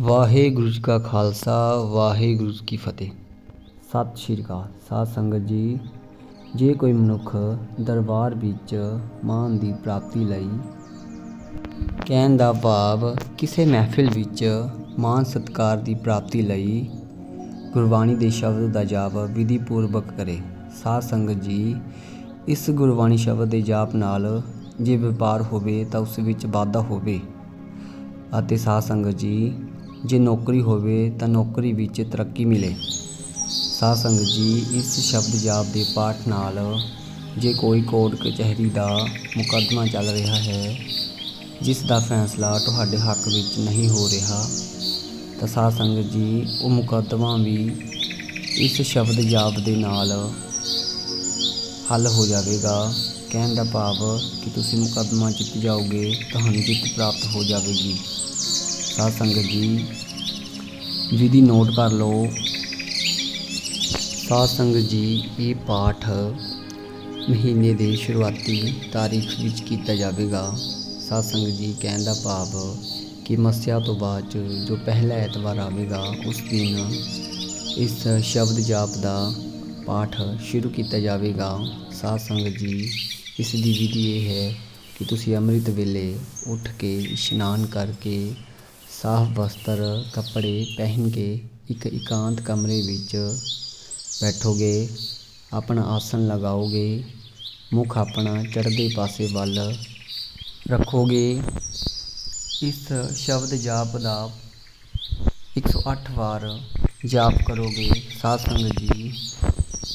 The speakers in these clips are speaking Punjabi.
ਵਾਹਿਗੁਰੂ ਜੀ ਕਾ ਖਾਲਸਾ, ਵਾਹਿਗੁਰੂ ਜੀ ਕੀ ਫਤਿਹ। ਸਤਿ ਸ਼੍ਰੀ ਅਕਾਲ, ਸਾਧ ਸੰਗਤ ਜੀ। ਜੇ ਕੋਈ ਮਨੁੱਖ ਦਰਬਾਰ ਵਿੱਚ ਮਾਨ ਦੀ ਪ੍ਰਾਪਤੀ ਲਈ ਕਹਿਣ ਦਾ ਭਾਵ ਕਿਸੇ ਮਹਿਫਿਲ ਵਿੱਚ ਮਾਨ ਸਤਕਾਰ ਦੀ ਪ੍ਰਾਪਤੀ ਲਈ ਗੁਰਬਾਣੀ ਦੇ ਸ਼ਬਦ ਦਾ ਜਾਪ ਵਿਧੀ ਪੂਰਵਕ ਕਰੇ, ਸਾਧ ਸੰਗਤ ਜੀ, ਇਸ ਗੁਰਬਾਣੀ ਸ਼ਬਦ ਦੇ ਜਾਪ ਨਾਲ ਜੇ ਵਪਾਰ ਹੋਵੇ ਤਾਂ ਉਸ ਵਿੱਚ ਵਾਧਾ ਹੋਵੇ। ਅਤੇ ਸਾਧ ਸੰਗਤ ਜੀ ਜੇ ਨੌਕਰੀ ਹੋਵੇ ਤਾਂ ਨੌਕਰੀ ਵਿੱਚ ਤਰੱਕੀ ਮਿਲੇ। ਸਾਧ ਸੰਗਤ ਜੀ, ਇਸ ਸ਼ਬਦ ਜਾਪ ਦੇ ਪਾਠ ਨਾਲ ਜੇ ਕੋਈ ਕੋਰਟ ਕਚਹਿਰੀ ਦਾ ਮੁਕੱਦਮਾ ਚੱਲ ਰਿਹਾ ਹੈ, ਜਿਸ ਦਾ ਫੈਸਲਾ ਤੁਹਾਡੇ ਹੱਕ ਵਿੱਚ ਨਹੀਂ ਹੋ ਰਿਹਾ, ਤਾਂ ਸਾਧ ਸੰਗਤ ਜੀ, ਉਹ ਮੁਕੱਦਮਾ ਵੀ ਇਸ ਸ਼ਬਦ ਜਾਪ ਦੇ ਨਾਲ ਹੱਲ ਹੋ ਜਾਵੇਗਾ। ਕਹਿਣ ਦਾ ਭਾਵ ਕਿ ਤੁਸੀਂ ਮੁਕੱਦਮਾ ਜਿੱਤ ਜਾਓਗੇ, ਤੁਹਾਨੂੰ ਜਿੱਤ ਪ੍ਰਾਪਤ ਹੋ ਜਾਵੇਗੀ। ਸਾਧ ਸੰਗਤ ਜੀ, ਵਿਧੀ ਨੋਟ ਕਰ ਲਓ। ਸਾਧ ਸੰਗਤ ਜੀ, ਇਹ ਪਾਠ ਮਹੀਨੇ ਦੇ ਸ਼ੁਰੂਆਤੀ ਤਾਰੀਖ ਵਿੱਚ ਕੀਤਾ ਜਾਵੇਗਾ। ਸਾਧ ਸੰਗਤ ਜੀ ਕਹਿਣ ਦਾ ਭਾਵ ਕਿ ਮੱਸਿਆ ਤੋਂ ਬਾਅਦ 'ਚ ਜੋ ਪਹਿਲਾ ਐਤਵਾਰ ਆਵੇਗਾ, ਉਸ ਦਿਨ ਇਸ ਸ਼ਬਦ ਜਾਪ ਦਾ ਪਾਠ ਸ਼ੁਰੂ ਕੀਤਾ ਜਾਵੇਗਾ। ਸਾਧ ਸੰਗਤ ਜੀ, ਇਸ ਦੀ ਵਿਧੀ ਇਹ ਹੈ ਕਿ ਤੁਸੀਂ ਅੰਮ੍ਰਿਤ ਵੇਲੇ ਉੱਠ ਕੇ ਇਸ਼ਨਾਨ ਕਰਕੇ ਸਾਫ਼ ਵਸਤਰ, ਕੱਪੜੇ ਪਹਿਨ ਕੇ ਇੱਕ ਇਕਾਂਤ ਕਮਰੇ ਵਿੱਚ ਬੈਠੋਗੇ, ਆਪਣਾ ਆਸਨ ਲਗਾਓਗੇ, ਮੁਖ ਆਪਣਾ ਚੜ੍ਹਦੇ ਪਾਸੇ ਵੱਲ ਰੱਖੋਗੇ। ਇਸ ਸ਼ਬਦ ਜਾਪ ਦਾ 108 ਵਾਰ ਜਾਪ ਕਰੋਗੇ। ਸਾਧ ਸੰਗਤ ਜੀ,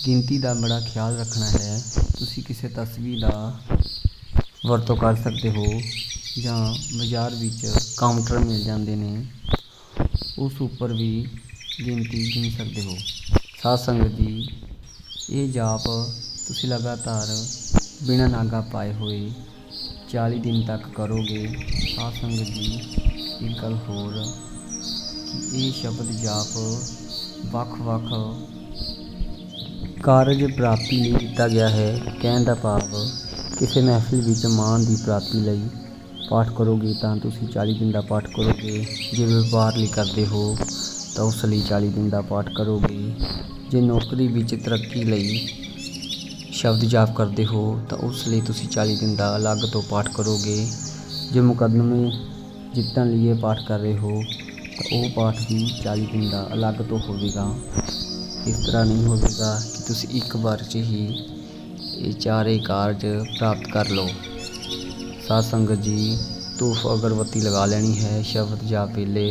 ਗਿਣਤੀ ਦਾ ਬੜਾ ਖਿਆਲ ਰੱਖਣਾ ਹੈ। ਤੁਸੀਂ ਕਿਸੇ ਤਸਵੀਰ ਦਾ ਵਰਤੋਂ ਕਰ ਸਕਦੇ ਹੋ। ਜਾਂ ਬਾਜ਼ਾਰ ਵਿੱਚ ਕਾਊਂਟਰ ਮਿਲ ਜਾਂਦੇ ਨੇ, ਉਸ ਉੱਪਰ ਵੀ ਗਿਣਤੀ ਗਿਣ ਸਕਦੇ ਹੋ। ਸਾਧ ਸੰਗਤ ਜੀ, ਇਹ ਜਾਪ ਤੁਸੀਂ ਲਗਾਤਾਰ ਬਿਨਾਂ ਨਾਗਾ ਪਾਏ ਹੋਏ 40 ਦਿਨ ਤੱਕ ਕਰੋਗੇ। ਸਾਧ ਸੰਗਤ ਜੀ, ਇੱਕ ਗੱਲ ਹੋਰ ਕਿ ਇਹ ਸ਼ਬਦ ਜਾਪ ਵੱਖ-ਵੱਖ ਕਾਰਜ ਪ੍ਰਾਪਤੀ ਲਈ ਦਿੱਤਾ ਗਿਆ ਹੈ। ਕਹਿਣ ਦਾ ਭਾਵ, ਕਿਸੇ ਮਹਿਫਿਲ ਵਿੱਚ ਮਾਨ ਦੀ ਪ੍ਰਾਪਤੀ ਲਈ ਪਾਠ ਕਰੋਗੇ ਤਾਂ ਤੁਸੀਂ 40 ਦਿਨ ਦਾ ਪਾਠ ਕਰੋਗੇ। ਜੇ ਵਪਾਰ ਲਈ ਕਰਦੇ ਹੋ, ਤਾਂ ਉਸ ਲਈ 40 ਦਿਨ ਦਾ ਪਾਠ ਕਰੋਗੇ। ਜੇ ਨੌਕਰੀ ਵਿੱਚ ਤਰੱਕੀ ਲਈ ਸ਼ਬਦ ਜਾਪ ਕਰਦੇ ਹੋ, ਤਾਂ ਉਸ ਲਈ ਤੁਸੀਂ 40 ਦਿਨ ਦਾ ਅਲੱਗ ਤੋਂ ਪਾਠ ਕਰੋਗੇ। ਜੇ ਮੁਕੱਦਮੇ ਜਿੱਤਣ ਲਈ ਇਹ ਪਾਠ ਕਰ ਰਹੇ ਹੋ, ਤਾਂ ਉਹ ਪਾਠ ਵੀ 40 ਦਿਨ ਦਾ ਅਲੱਗ ਤੋਂ ਹੋਵੇਗਾ। ਇਸ ਤਰ੍ਹਾਂ ਨਹੀਂ ਹੋਵੇਗਾ ਕਿ ਤੁਸੀਂ ਇੱਕ ਵਾਰ 'ਚ ਹੀ ਇਹ ਚਾਰੇ ਕਾਰਜ ਪ੍ਰਾਪਤ ਕਰ ਲਓ। ਸਾਧ ਸੰਗਤ ਜੀ ਧੂਫ ਅਗਰਬੱਤੀ ਲਗਾ ਲੈਣੀ ਹੈ ਸ਼ਬਦ ਜਾਂ ਪੇਲੇ